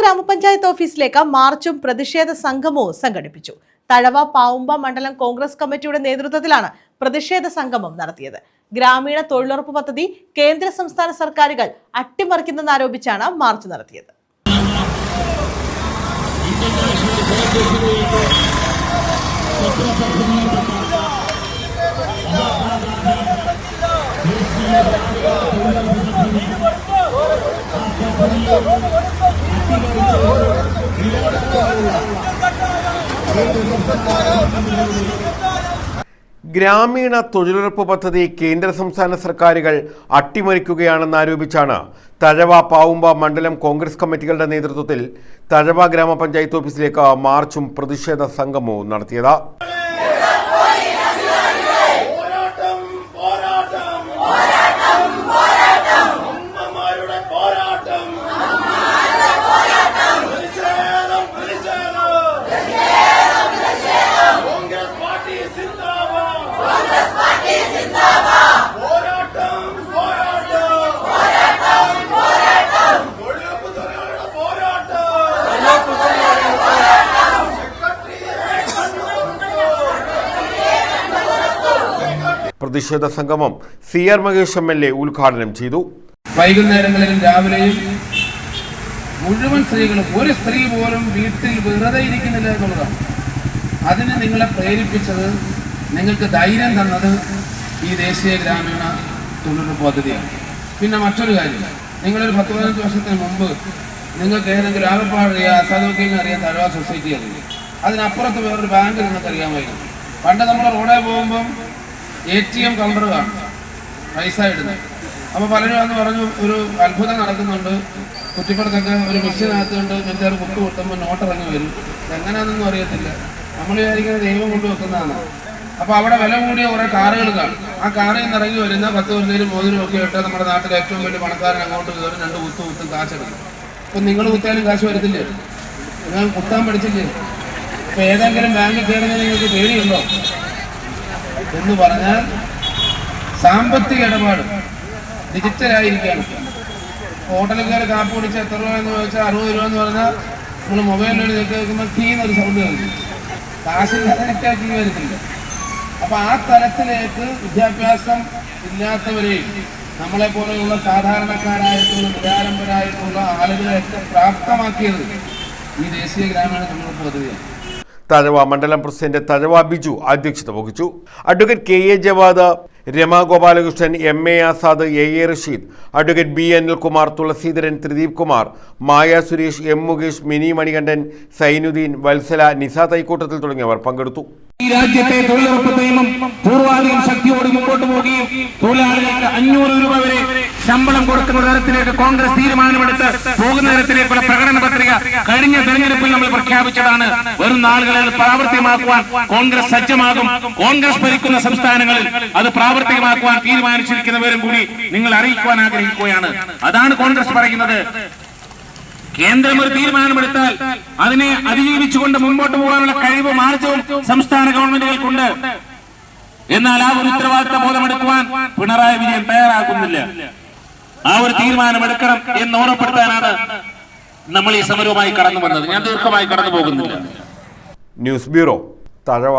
ഗ്രാമപഞ്ചായത്ത് ഓഫീസിലേക്ക് മാർച്ചും പ്രതിഷേധ സംഗമവും സംഘടിപ്പിച്ചു. തഴവ പാവുമ്പ മണ്ഡലം കോൺഗ്രസ് കമ്മിറ്റിയുടെ നേതൃത്വത്തിലാണ് പ്രതിഷേധ സംഗമം നടത്തിയത്. ഗ്രാമീണ തൊഴിലുറപ്പ് പദ്ധതി കേന്ദ്ര സംസ്ഥാന സർക്കാരുകൾ അട്ടിമറിക്കുന്നെന്നാരോപിച്ചാണ് മാർച്ച് നടത്തിയത്. ഗ്രാമീണ തൊഴിലുറപ്പ് പദ്ധതി കേന്ദ്ര സംസ്ഥാന സർക്കാരുകൾ അട്ടിമറിക്കുകയാണെന്നാരോപിച്ചാണ് തഴവ പാവുമ്പ മണ്ഡലം കോൺഗ്രസ് കമ്മിറ്റികളുടെ നേതൃത്വത്തിൽ തഴവ ഗ്രാമപഞ്ചായത്ത് ഓഫീസിലേക്ക് മാർച്ചും പ്രതിഷേധ സംഗമവും നടത്തിയത്. പ്രതിഷേധ സംഗമം C R Mahesh M L A ഉദ്ഘാടനം ചെയ്തു. വൈകുന്നേരങ്ങളിലും രാവിലെയും മുഴുവൻ സ്ത്രീകളും ഒരു സ്ത്രീ പോലും വീട്ടിൽ വെറുതെ ഇരിക്കുന്നില്ല എന്നുള്ളതാണ്. അതിന് നിങ്ങളെ പ്രേരിപ്പിച്ചത് നിങ്ങൾക്ക് ധൈര്യം തന്നത് ഈ ദേശീയ ഗ്രാമീണ തൊഴിൽ പദ്ധതിയാണ്. പിന്നെ മറ്റൊരു കാര്യം നിങ്ങളൊരു പത്ത് പതിനഞ്ച് വർഷത്തിന് മുമ്പ് നിങ്ങൾക്ക് ഏതെങ്കിലും ആകപ്പാട് അറിയാം അസാധുക്യം അറിയാം തഴവാ സൊസൈറ്റി അറിയാം അതിനപ്പുറത്ത് വേറൊരു ബാങ്ക് നിങ്ങൾക്ക് അറിയാമായിരുന്നു പണ്ട് നമ്മൾ റോഡിൽ പോകുമ്പം എ ടി എം കൗണ്ടർ കാണും. പൈസ ഇടുന്നത് അപ്പോൾ പലരും അന്ന് പറഞ്ഞു ഒരു അത്ഭുതം നടക്കുന്നുണ്ട്. കുറ്റിപ്പുറത്തൊക്കെ ഒരു മെഷീനകത്ത് കൊണ്ട് മെഞ്ചാർ കുത്തു കൊട്ടുമ്പോൾ നോട്ട് ഇറങ്ങി വരും. എങ്ങനെയാണെന്നൊന്നും അറിയത്തില്ല. നമ്മൾ വിചാരിക്കുന്നത് ദൈവം കൊണ്ട് വെക്കുന്നതാണ്. അപ്പോൾ അവിടെ വില കൂടിയ കുറേ കാറുകൾ കാണും. ആ കാറിൽ നിന്ന് ഇറങ്ങി വരുന്ന പത്ത് വരുന്നതിലും മോതിരം ഒക്കെ ഇട്ട് നമ്മുടെ നാട്ടിലെ ഏറ്റവും വലിയ പണക്കാരൻ അങ്ങോട്ട് കയറി രണ്ട് കുത്തു കുത്തും കാശെടുക്കും. അപ്പം നിങ്ങൾ കുത്തിയാലും കാശ് വരത്തില്ലേ? നിങ്ങൾ കുത്താൻ പഠിച്ചില്ലേ? ഇപ്പം ഏതെങ്കിലും ബാങ്കിൽ കയറുന്നതിന് നിങ്ങൾക്ക് പേടിയുണ്ടോ? എന്ന് പറഞ്ഞാൽ സാമ്പത്തിക ഇടപാട്. ഡിജിറ്റലായിരിക്കുകയാണ് ഹോട്ടലിൽ കയറി കാപ്പ് കുടിച്ച് എത്ര രൂപ എന്ന് ചോദിച്ചാൽ അറുപത് രൂപ എന്ന് പറഞ്ഞാൽ നമ്മൾ മൊബൈലിൽ ചെക്ക് വെക്കുമ്പോൾ കീ എന്നൊരു സൗണ്ട് കേൾക്കും. കാശില്ലാതെ കീ വരുന്നില്ല അപ്പോൾ ആ തലത്തിലേക്ക് വിദ്യാഭ്യാസം ഇല്ലാത്തവരെയും നമ്മളെ പോലെയുള്ള സാധാരണക്കാരായിട്ടുള്ള നിരാരംഭരായിട്ടുള്ള ആളുകളെയൊക്കെ പ്രാപ്തമാക്കിയത് ഈ ദേശീയ ഗ്രാമീണ തൊഴിലുറപ്പ് പദ്ധതിയാണ്. തഴവ മണ്ഡലം പ്രസിഡന്റ് തഴവ ബിജു അധ്യക്ഷത വഹിച്ചു. Advocate K A Jawad Rama Gopalakrishnan M A Azad A A Rasheed advocate B Anilkumar Thulaseedharan Thrideep Kumar Maya Suresh M Mukesh Mini Manikandan Sainudheen Vatsala Nisa Thaikkoottathil തുടങ്ങിയവർ പങ്കെടുത്തു. ഈ രാജ്യത്തെ തൊഴിലുറപ്പ് നിയമം പൂർവാധികം ശക്തിയോട് മുമ്പോട്ട് തൊഴിലാളികൾക്ക് അഞ്ഞൂറ് രൂപ വരെ ശമ്പളം കൊടുക്കുന്ന തരത്തിലേക്ക് കോൺഗ്രസ് തീരുമാനമെടുത്ത് പോകുന്ന തരത്തിലേക്കുള്ള പ്രകടന പത്രിക കഴിഞ്ഞ തെരഞ്ഞെടുപ്പിൽ നമ്മൾ പ്രഖ്യാപിച്ചതാണ്. വരും നാളുകളിൽ പ്രാവർത്തികമാക്കുവാൻ കോൺഗ്രസ് സജ്ജമാകും. കോൺഗ്രസ് ഭരിക്കുന്ന സംസ്ഥാനങ്ങളിൽ അത് പ്രാവർത്തികമാക്കുവാൻ തീരുമാനിച്ചിരിക്കുന്നവരും കൂടി നിങ്ങൾ അറിയിക്കുവാൻ ആഗ്രഹിക്കുകയാണ്. അതാണ് കോൺഗ്രസ് പറയുന്നത്. കേന്ദ്രം ഒരു തീരുമാനമെടുത്താൽ അതിനെ അതിജീവിച്ചുകൊണ്ട് മുമ്പോട്ട് പോകാനുള്ള കഴിവ് മാർജവും സംസ്ഥാന ഗവൺമെന്റുകൾക്കുണ്ട്. എന്നാൽ ആ ഒരു ഉത്തരവാദിത്ത ബോധമെടുക്കുവാൻ പിണറായി വിജയൻ തയ്യാറാക്കുന്നില്ല. ആ ഒരു തീരുമാനമെടുക്കണം എന്ന് ഓർമ്മപ്പെടുത്താനാണ് നമ്മൾ ഈ സമരവുമായി കടന്നു വന്നത്. ഞാൻ ദീർഘമായി കടന്നു പോകുന്നില്ല ന്യൂസ് ബ്യൂറോ തഴവ.